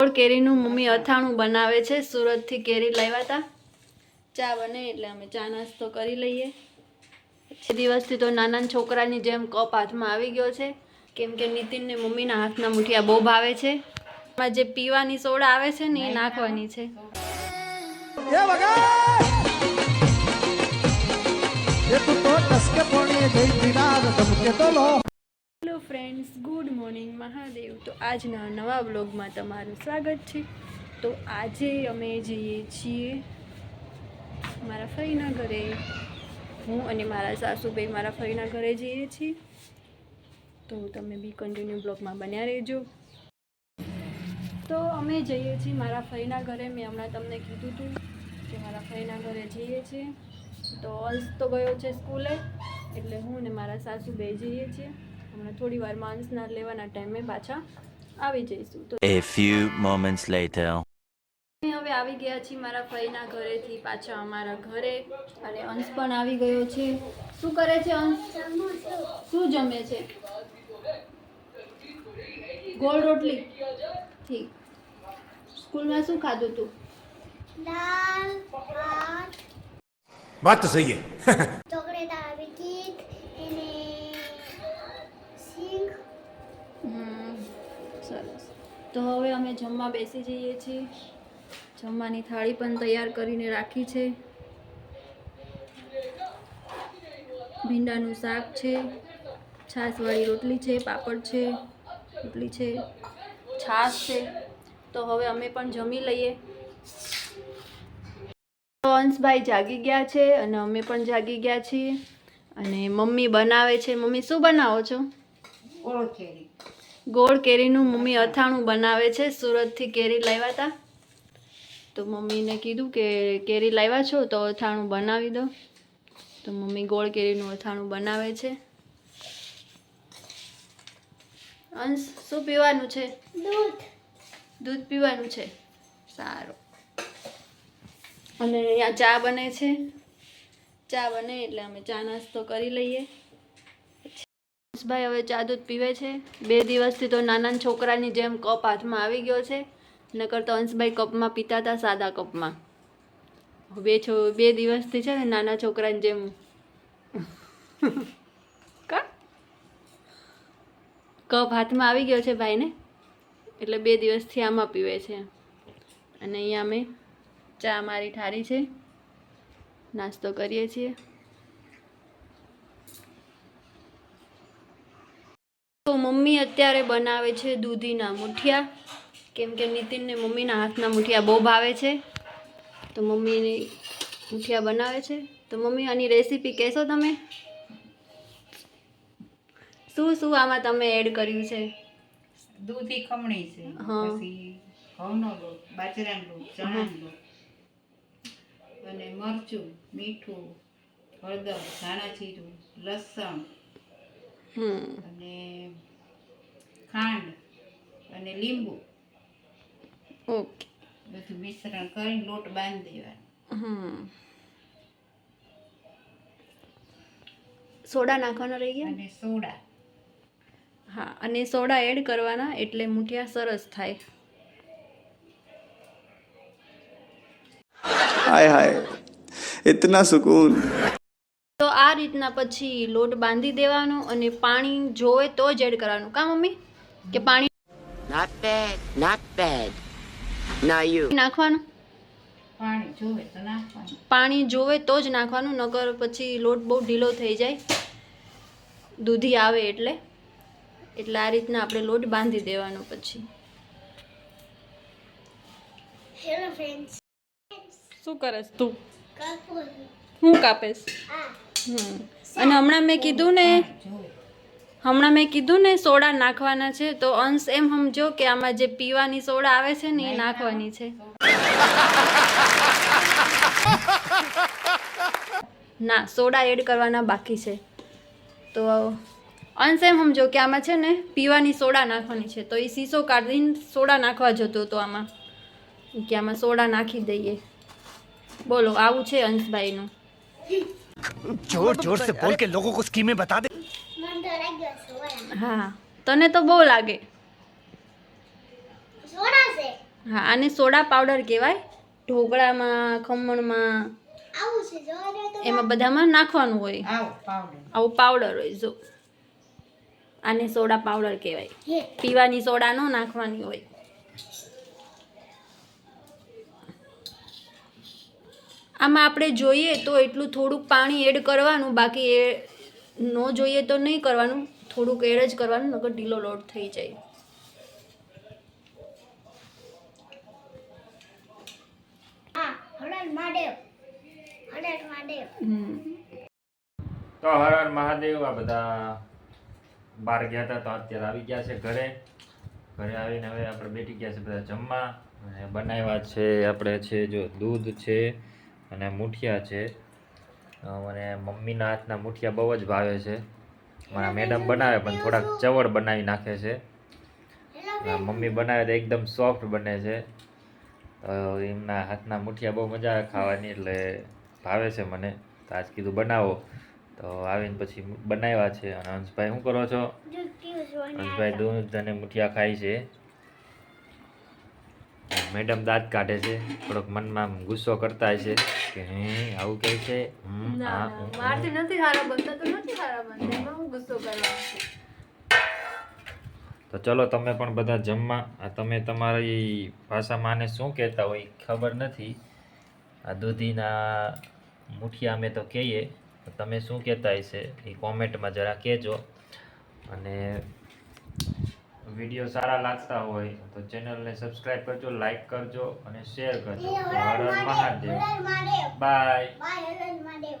ગોળ કેરીનું મમ્મી અથાણું બનાવે છે. સુરતથી કેરી લાવ્યા હતા ચા બને એટલે અમે ચા નાસ્તો કરી લઈએ. છે દિવસથી તો નાના છોકરાની જેમ કપ હાથમાં આવી ગયો છે. કેમ કે નીતિનને મમ્મીના હાથના મુઠિયા બહુ ભાવે છે. એમાં જે પીવાની સોડા આવે છે ને એ નાખવાની છે. એ વગર! એ તું તો ટસકે પોણી જઈ પીનાર ધમકે તો લો. Hello friends good morning Mahadev તો આજના નવા બ્લોગમાં તમારું સ્વાગત છે. તો આજે અમે જઈએ છીએ મારા ફઈના ઘરે. હું અને મારા સાસુભાઈ મારા ફઈના ઘરે જઈએ છીએ. તો તમે બી કન્ટિન્યુ બ્લોગમાં બન્યા રહેજો. તો અમે જઈએ છીએ મારા ફઈના ઘરે. મેં હમણાં તમને કીધું હતું કે મારા ફઈના ઘરે જઈએ છીએ. તો અંશ તો ગયો છે સ્કૂલે, એટલે હું ને મારા સાસુ બે જઈએ છીએ. હમણાં થોડી વારમાં અંશના લેવાના ટાઈમે પાછા આવી જઈશું. તો એ A few moments later. હવે આવી ગયા છીએ મારા ફઈના ઘરેથી પાછા અમારા ઘરે અને અંશ પણ આવી ગયો છે. શું કરે છે અંશ? શું જમે છે? ગોળ રોટલી. ઠીક. સ્કૂલમાં શું ખાધું તું? દાલ ભાત. સહી જમવા બેસી જઈએ છીએ. જમવાની થાળી પણ તૈયાર કરીને રાખી છે. ભીંડાનું શાક છે. છાશવાળી રોટલી છે, પાપડ છે, રોટલી છે. છાશ છે. તો હવે અમે પણ જમી લઈએ. તો અંશભાઈ જાગી ગયા છે અને અમે પણ જાગી ગયા છીએ. અને મમ્મી બનાવે છે. મમ્મી, શું બનાવો છો? ગોળ કેરીનું મમ્મી અથાણું બનાવે છે. સુરતથી કેરી લાવ્યા હતા તો મમ્મીને કીધું કે કેરી લાવ્યા છો તો અથાણું બનાવી દો. તો મમ્મી ગોળ કેરીનું અથાણું બનાવે છે. અંશ શું પીવાનું છે? દૂધ. દૂધ પીવાનું છે? સારું. અને અહીંયા ચા બને છે. ચા બને એટલે અમે ચા નાસ્તો કરી લઈએ. ભાઈ હવે ચા દૂધ પીવે છે. બે દિવસથી તો નાના છોકરાની જેમ કપ હાથમાં આવી ગયો છે. નકર તો અંશભાઈ કપમાં પીતા હતા સાદા કપમાં. બે છો બે દિવસથી છે ને નાના છોકરાની જેમ. કપ હાથમાં આવી ગયો છે ભાઈને. એટલે બે દિવસથી આમાં પીવે છે. અને અહીંયા અમે ચા મારી ઠારી છે. નાસ્તો કરીએ છીએ. તો મમ્મી અત્યારે બનાવે છે દૂધીના મુઠિયા. કેમ કે નીતિનને મમ્મીના હાથના મુઠિયા બહુ ભાવે છે. તો મમ્મીની મુઠિયા બનાવે છે. તો મમ્મી આની રેસીપી કહેશો તમે? શું શું આમાં તમે એડ કર્યું છે? દૂધી ખમણી છે. પછી ઘઉંનો લોટ બાજરાનો લોટ ચણાનો લોટ. અને મરચું મીઠું હળદર ધાણા જીરું લસણ અને ખાંડ અને લીંબુ. ઓકે. બધું મિશ્રણ કરીને લોટ બાંધી દેવાનો. હમ. સોડા નાખવાનો રહી ગયા? અને સોડા. હા અને સોડા એડ કરવાના એટલે મૂઠિયા સરસ થાય. હાય હાય. ઇતના સુકૂન. આ રીતના પછી લોટ બાંધી દેવાનો અને પાણી જોવે તો જ એડ કરવાનું. કા મમ્મી? કે પાણી નોટ બેડ નોટ બેડ ના યુ નાખવાનું? પાણી જોવે તો નાખવાનું. પાણી જોવે તો જ નાખવાનું નકર પછી લોટ બહુ ઢીલો થઈ જાય. દૂધી આવે એટલે. એટલે આ રીતના આપણે લોટ બાંધી દેવાનો પછી. હેલો ફ્રેન્ડ્સ શું કરસ તું? હું કાપેશ? અને હમણાં મેં કીધું ને હમણાં મેં કીધું ને સોડા નાખવાના છે, તો અંશ એમ સમજો કે આમાં જે પીવાની સોડા આવે છે ને એ નાખવાની છે. ના, સોડા એડ કરવાના બાકી છે. તો અંશ એમ સમજો કે આમાં છે ને પીવાની સોડા નાખવાની છે, તો એ શીશો કાઢીને સોડા નાખવા જતો હતો આમાં. કે આમાં સોડા નાખી દઈએ. બોલો, આવું છે અંશભાઈનું. જોર જોર સે બોલ કે લોકો કો સ્કીમે બતા દે હા તને તો બહુ લાગે સોડા છે. હા અને સોડા પાવડર કહેવાય ઢોકળામાં ખમણમાં આવું છે જો એમાં બધામાં નાખવાનું હોય. આવું પાવડર. આવું પાવડર હોય જો. આને સોડા પાવડર કહેવાય પીવાની સોડા નો નાખવાની હોય. આમાં આપણે જોઈએ તો એટલું થોડુંક પાણી એડ કરવાનું બાકી એ ન જોઈએ તો નહીં કરવાનું. થોડુંક એડ જ કરવાનું નકર ઢીલો લોટ થઈ જાય. તો હર મહાદેવ આ બધા બહાર ગયા હતા તો અત્યારે આવી ગયા છે ઘરે. ઘરે આવીને હવે આપણે બેઠી ગયા છે બધા જમવા. અને બનાવ્યા છે આપણે છે જો દૂધ છે અને મુઠિયા છે. મને મમ્મીના હાથના મુઠિયા બહુ જ ભાવે છે. મારા મેડમ બનાવે પણ થોડાક ચવડ બનાવી નાખે છે. મમ્મી બનાવે તો એકદમ સોફ્ટ બને છે. તો એમના હાથના મુઠિયા બહુ મજા આવે ખાવાની એટલે ભાવે છે મને. તો આજ કીધું બનાવો. તો આવીને પછી બનાવ્યા છે. અને હંસભાઈ શું કરો છો? હંસભાઈ દૂધ અને મુઠિયા ખાય છે. મેડમ દાંત કાઢે છે. થોડોક મનમાં ગુસ્સો કરતા છે કે હે આવું કહે છે? મારથી નથી હારા બનતા તો નથી હારા બનતા. એમાં હું ગુસ્સો કરવા તો ચલો તમે પણ બધા જમવા. આ તમે તમારી ભાષામાં આને શું કહેતા હોય ખબર નથી. આ દૂધીના મુઠિયા અમે તો કહીએ. તમે શું કહેતા હશે એ કોમેન્ટમાં જરા કહેજો. અને વીડિયો સારા લાગતા હોય તો ચેનલને સબસ્ક્રાઇબ કરજો લાઈક કરજો અને શેર કરજો. Har Har Mahadev bye bye Har Har Mahadev.